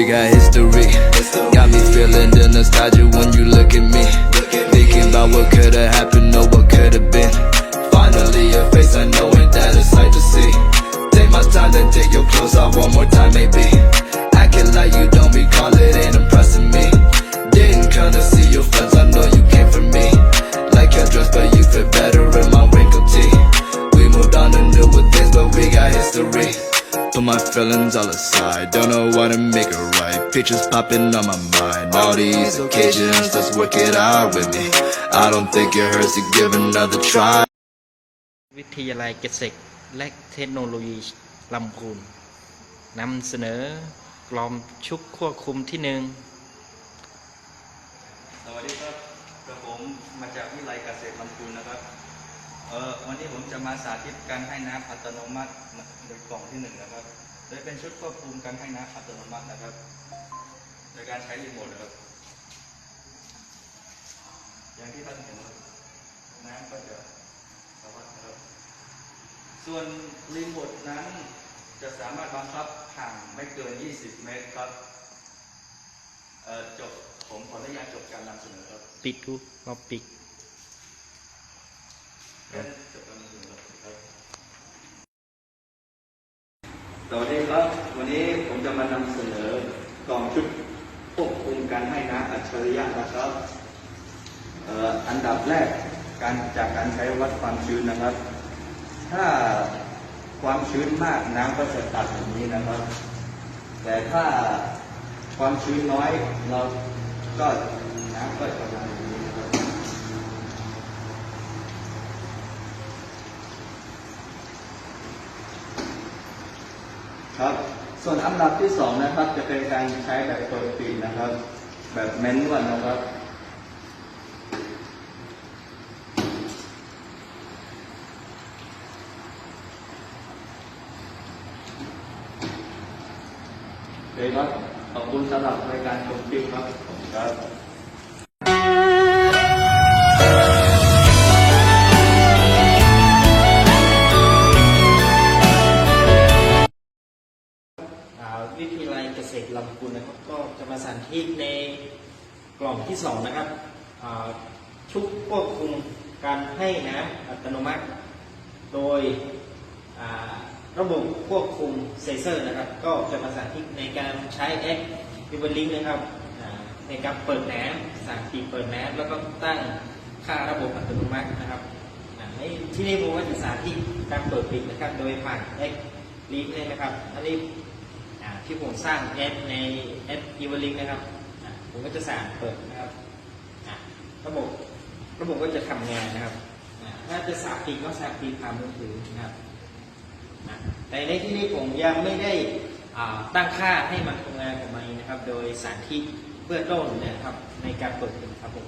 we got history. Got me feeling the nostalgia when you look at me. Thinking about what could've happened or what could've been. Finally, a face I know ain't that a sight to see. Take my time, then take your clothes off one more time, maybe. Acting like you don't recall it ain't impressing me. Didn't to see your friends, I know you Put my feelings all aside, don't know what to make it right. Pictures popping on my mind. All these occasions, let's work it out with me. I don't think it hurts to give another try. วิทยาลัยเกษตรและเทคโนโลยีลำพูนนำเสนอกลอมชุกควบคุมที่หนึ่งสวัสดีครับกระผมมาจากวิทยาลัยเกษตรลำพูนนะครับ เออวันนี้ผมจะมาสาธิตการให้น้ำอัตโนมัติโดยกล่องที่หนึ่งนะครับ โดยเป็นชุดควบคุมการให้น้ำอัตโนมัตินะครับ โดยการใช้รีโมทนะครับ อย่างที่ท่านเห็นน้ำก็จะสวัสดนะครับ ส่วนรีโมทนั้นจะสามารถบังคับห่างไม่เกิน 20 เมตรครับจบผมขออนุญาตจบการนำเสนอครับ ปิดดูเราปิด สนอครับสวัสดีครับ วันนี้ผมจะมานำเสนอกล่องชุดควบคุมการให้น้ำอัจฉริยะนะครับอันดับแรกการจากการใช้วัดความชื้นนะครับ ถ้าความชื้นมากน้ำก็จะตัดอย่างนี้นะครับ แต่ถ้าความชื้นน้อยเราก็น้ำก็จะมาอย่างนี้นะครับ ครับ ส่วนอันดับที่สองนะครับ จะเป็นการใช้แบบเปิดปิดนะครับ แบบแมนนวลนะครับโอเคครับขอบคุณสำหรับรายการชมคลิปครับขอบคุณครับ วิทยาลัยเกษตรลำพูนนะครับ ก็จะมาสาธิตในกล่องที่สองนะครับชุดควบคุมการให้น้ำอัตโนมัติ โดยระบบควบคุมเซนเซอร์นะครับ ก็จะมาสาธิตในการใช้แอปวิวลิงนะครับในการเปิดน้ำสั่งปีเปิดน้ำแล้วก็ตั้งค่าระบบอัตโนมัตินะครับที่นี่ผมก็จะสาธิตการเปิดปิดนะครับ โดยผ่านแอปลิงก์นะครับ อันนี้ ที่ผมสร้างแอปในแอป e v a l i n k นะครับ ผมก็จะสั่งเปิดนะครับระบบระบบก็จะทำงานนะครับถ้าจะสับปีก็สับปีกผ่านมือถือนะครับแต่ในที่นี้ผมยังไม่ได้ตั้งค่าให้มันทำงานของมันนะครับ โดยสารที่เบื้องต้นนะครับ ในการเปิดนะครับผม